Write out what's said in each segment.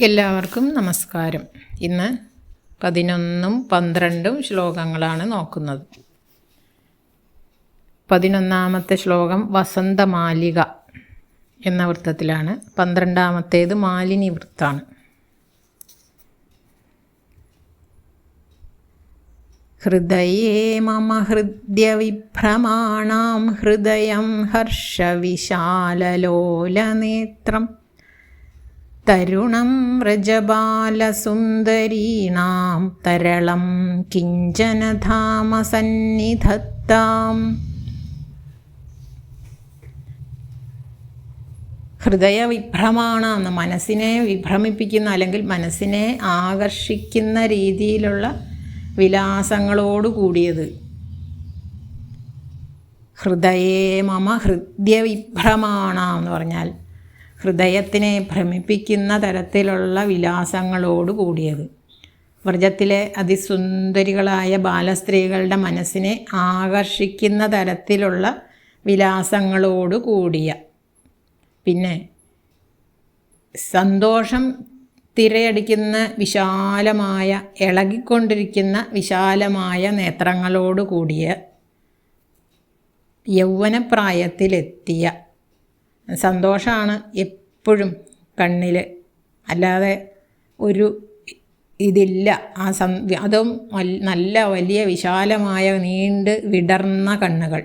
എല്ലാവർക്കും നമസ്കാരം. ഇന്ന് പതിനൊന്നും പന്ത്രണ്ടും ശ്ലോകങ്ങളാണ് നോക്കുന്നത്. പതിനൊന്നാമത്തെ ശ്ലോകം വസന്തമാലിക എന്ന വൃത്തത്തിലാണ്. പന്ത്രണ്ടാമത്തേത് മാലിനി വൃത്താണ് ഹൃദയേ മമ ഹൃദ്യവിഭ്രമാണാം ഹൃദയം ഹർഷവിശാലലോലനേത്രം. തരുണം വ്രജബാലസുന്ദരീണാം തരളം കിഞ്ചനധാമസന്നിധത്താം. ഹൃദയവിഭ്രമാണെന്ന് മനസ്സിനെ വിഭ്രമിപ്പിക്കുന്ന അല്ലെങ്കിൽ മനസ്സിനെ ആകർഷിക്കുന്ന രീതിയിലുള്ള വിലാസങ്ങളോട് കൂടിയത്. ഹൃദയേ മമ ഹൃദ്യവിഭ്രമാണ എന്ന് പറഞ്ഞാൽ ഹൃദയത്തിനെ ഭ്രമിപ്പിക്കുന്ന തരത്തിലുള്ള വിലാസങ്ങളോട് കൂടിയത്. വ്രജത്തിലെ അതിസുന്ദരികളായ ബാലസ്ത്രീകളുടെ മനസ്സിനെ ആകർഷിക്കുന്ന തരത്തിലുള്ള വിലാസങ്ങളോട് കൂടിയ. പിന്നെ സന്തോഷം തിരയടിക്കുന്ന വിശാലമായ ഇളകിക്കൊണ്ടിരിക്കുന്ന വിശാലമായ നേത്രങ്ങളോട് കൂടിയ യൗവനപ്രായത്തിലെത്തിയ സന്തോഷമാണ് എപ്പോഴും കണ്ണിൽ അല്ലാതെ ഒരു ഇതില്ല. ആ സം അതും നല്ല വലിയ വിശാലമായ നീണ്ട് വിടർന്ന കണ്ണുകൾ.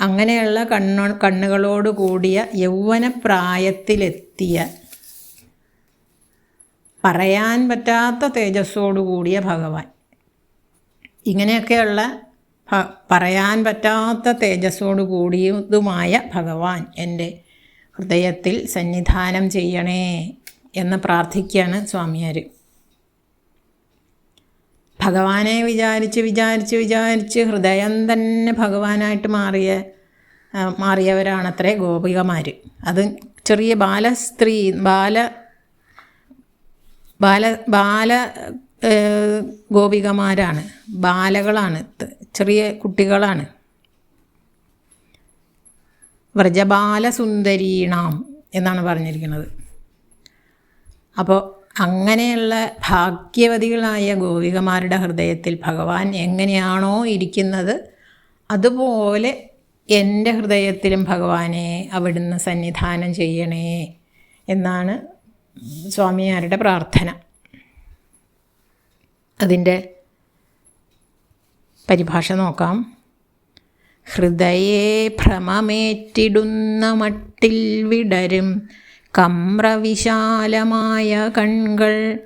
അങ്ങനെയുള്ള കണ്ണു കണ്ണുകളോട് കൂടിയ യൗവനപ്രായത്തിലെത്തിയ പറയാൻ പറ്റാത്ത തേജസ്സോടു കൂടിയ ഭഗവാൻ. ഇങ്ങനെയൊക്കെയുള്ള പറയാൻ പറ്റാത്ത തേജസ്സോടു കൂടിയതുമായ ഭഗവാൻ എന്റെ ഹൃദയത്തിൽ സന്നിധാനം ചെയ്യണേ എന്ന് പ്രാർത്ഥിക്കുകയാണ് സ്വാമിയാർ ഭഗവാനെ വിചാരിച്ച് വിചാരിച്ച് വിചാരിച്ച് ഹൃദയം തന്നെ ഭഗവാനായിട്ട് മാറിയ മാറിയവരാണത്രേ ഗോപികമാർ അത് ചെറിയ ബാലസ്ത്രീ ബാല ബാല ബാല ഗോപികമാരാണ് ബാലകളാണ് ചെറിയ കുട്ടികളാണ്. വ്രജബാലസുന്ദരീണാം എന്നാണ് പറഞ്ഞിരിക്കുന്നത്. അപ്പോൾ അങ്ങനെയുള്ള ഭാഗ്യവതികളായ ഗോപികമാരുടെ ഹൃദയത്തിൽ ഭഗവാൻ എങ്ങനെയാണോ ഇരിക്കുന്നത് അതുപോലെ എന്റെ ഹൃദയത്തിലും ഭഗവാനെ അവിടുന്ന് സന്നിധാനം ചെയ്യണേ എന്നാണ് സ്വാമിയാരുടെ പ്രാർത്ഥന. അതിന്റെ പരിഭാഷ നോക്കാം. ഹൃദയേ ഭ്രമമേറ്റിടുന്ന മട്ടിൽ വിടരും കമ്രവിശാലമായ കൺകൾ.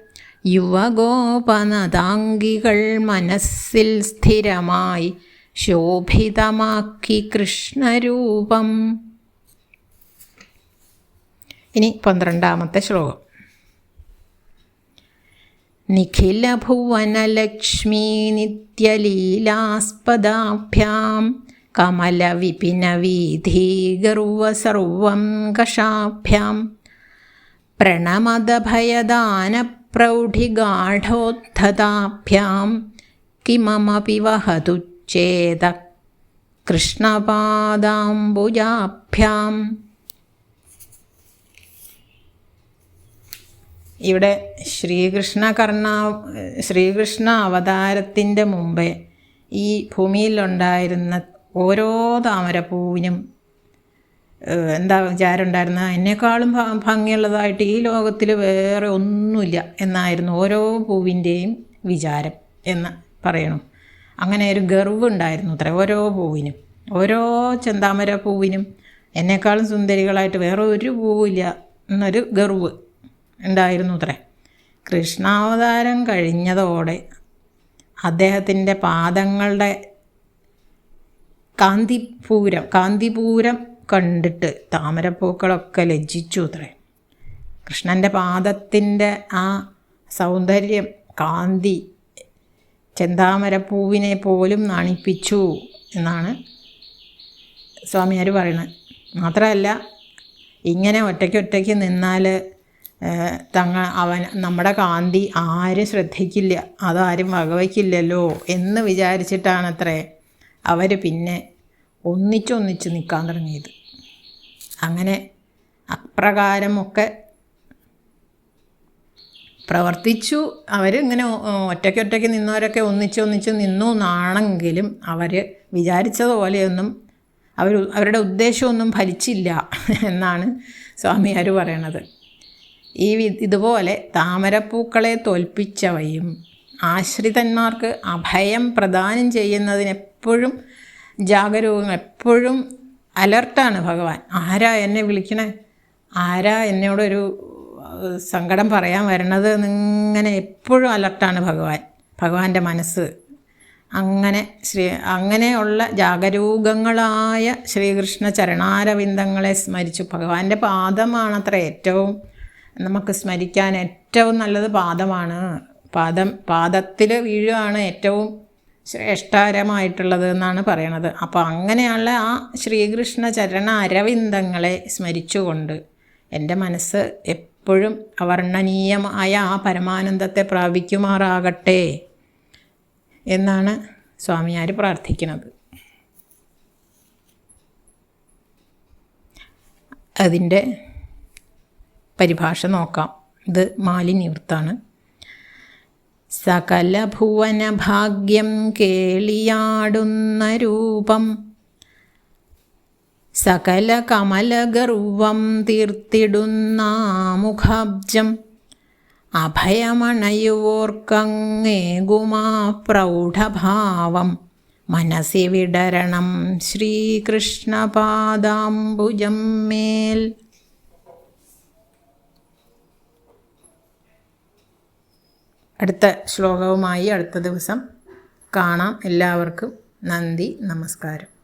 യുവഗോപനതാംഗികൾ മനസ്സിൽ സ്ഥിരമായി ശോഭിതമാക്കി കൃഷ്ണരൂപം. ഇനി പന്ത്രണ്ടാമത്തെ ശ്ലോകം. निखिलभुवनलक्ष्मीनित्यलीलास्पदाभ्यां कमलविपिनवीधीगर्व कषाभ्यां प्रणमदभयदानप्रौढिगाढोद्धताभ्यां किमपि वहतु चेद कृष्णपादाम्बुजाभ्याम् ഇവിടെ ശ്രീകൃഷ്ണ കർണ ശ്രീകൃഷ്ണ അവതാരത്തിന്റെ മുമ്പേ ഈ ഭൂമിയിലുണ്ടായിരുന്ന ഓരോ താമരപ്പൂവിനും എന്താ വിചാരം ഉണ്ടായിരുന്ന എന്നെക്കാളും ഭംഗിയുള്ളതായിട്ട് ഈ ലോകത്തിൽ വേറെ ഒന്നുമില്ല എന്നായിരുന്നു ഓരോ പൂവിന്റെയും വിചാരം എന്ന് പറയണം. അങ്ങനെ ഒരു ഗർവ് ഉണ്ടായിരുന്നു അത്ര ഓരോ പൂവിനും. ഓരോ ചെന്താമര പൂവിനും എന്നെക്കാളും സുന്ദരികളായിട്ട് വേറെ ഒരു പൂവില്ല എന്നൊരു ഗർവ്. ഉണ്ടായിരുന്നു അത്രേ. കൃഷ്ണാവതാരം കഴിഞ്ഞതോടെ അദ്ദേഹത്തിന്റെ പാദങ്ങളുടെ കാന്തിപൂരം കാന്തിപൂരം കണ്ടിട്ട് താമരപ്പൂക്കളൊക്കെ ലജ്ജിച്ചു അത്രേ. കൃഷ്ണന്റെ പാദത്തിന്റെ ആ സൗന്ദര്യം കാന്തി ചെന്താമരപ്പൂവിനെ പോലും നാണിപ്പിച്ചു എന്നാണ് സ്വാമിയാർ പറയുന്നത് മാത്രമല്ല ഇങ്ങനെ ഒറ്റയ്ക്ക് ഒറ്റയ്ക്ക് നിന്നാൽ തങ്ങ അവൻ നമ്മുടെ കാന്തി ആരും ശ്രദ്ധിക്കില്ല? അതാരും വകവയ്ക്കില്ലല്ലോ എന്ന് വിചാരിച്ചിട്ടാണത്രേ അവർ പിന്നെ ഒന്നിച്ചൊന്നിച്ച് നിൽക്കാൻ തുടങ്ങിയത്. അങ്ങനെ അപ്രകാരമൊക്കെ പ്രവർത്തിച്ചു. അവരിങ്ങനെ ഒറ്റയ്ക്ക് ഒറ്റയ്ക്ക് നിന്നവരൊക്കെ ഒന്നിച്ച് ഒന്നിച്ച് നിന്നു എന്നാണെങ്കിലും അവർ വിചാരിച്ചതുപോലെയൊന്നും അവർ അവരുടെ ഉദ്ദേശമൊന്നും ഫലിച്ചില്ല എന്നാണ് സ്വാമിയാർ പറയണത്. ഈ ഇതുപോലെ താമരപ്പൂക്കളെ തോൽപ്പിച്ചവയും ആശ്രിതന്മാർക്ക് അഭയം പ്രദാനം ചെയ്യുന്നതിന് എപ്പോഴും ജാഗരൂകം എപ്പോഴും അലർട്ടാണ് ഭഗവാൻ. ആരാ എന്നെ വിളിക്കണേ? ആരാ എന്നോടൊരു സങ്കടം പറയാൻ വരണത് എന്നിങ്ങനെ എപ്പോഴും അലർട്ടാണ് ഭഗവാൻ. ഭഗവാന്റെ മനസ്സ് അങ്ങനെ ശ്രീ അങ്ങനെയുള്ള ജാഗരൂകങ്ങളായ ശ്രീകൃഷ്ണ ചരണാരവിന്ദങ്ങളെ സ്മരിച്ചു. ഭഗവാന്റെ പാദമാണത്ര ഏറ്റവും നമുക്ക് സ്മരിക്കാൻ ഏറ്റവും നല്ലത് പാദമാണ്. പാദം പാദത്തിൽ വീഴുകയാണ് ഏറ്റവും ശ്രേഷ്ഠകരമായിട്ടുള്ളത് എന്നാണ് പറയണത്. അപ്പോൾ അങ്ങനെയുള്ള ആ ശ്രീകൃഷ്ണ ചരണ അരവിന്ദങ്ങളെ സ്മരിച്ചുകൊണ്ട് എന്റെ മനസ്സ് എപ്പോഴും അവർണനീയമായ ആ പരമാനന്ദത്തെ പ്രാപിക്കുമാറാകട്ടെ എന്നാണ് സ്വാമിയാർ പ്രാർത്ഥിക്കുന്നത് അതിന്റെ പരിഭാഷ നോക്കാം. ഇത് മാലിന്യവൃത്താണ്. സകല ഭുവന ഭാഗ്യം കേളിയാടുന്ന രൂപം. സകല കമലഗർവം തീർത്തിടുന്ന മുഖാബ്ജം. അഭയമണയുവോർക്കങ്ങേകുമാ പ്രൗഢഭാവം. മനസ്സി വിടരണം ശ്രീകൃഷ്ണപാദാംബുജം മേൽ. അടുത്ത ശ്ലോകവുമായി അടുത്ത ദിവസം കാണാം. എല്ലാവർക്കും നന്ദി നമസ്കാരം.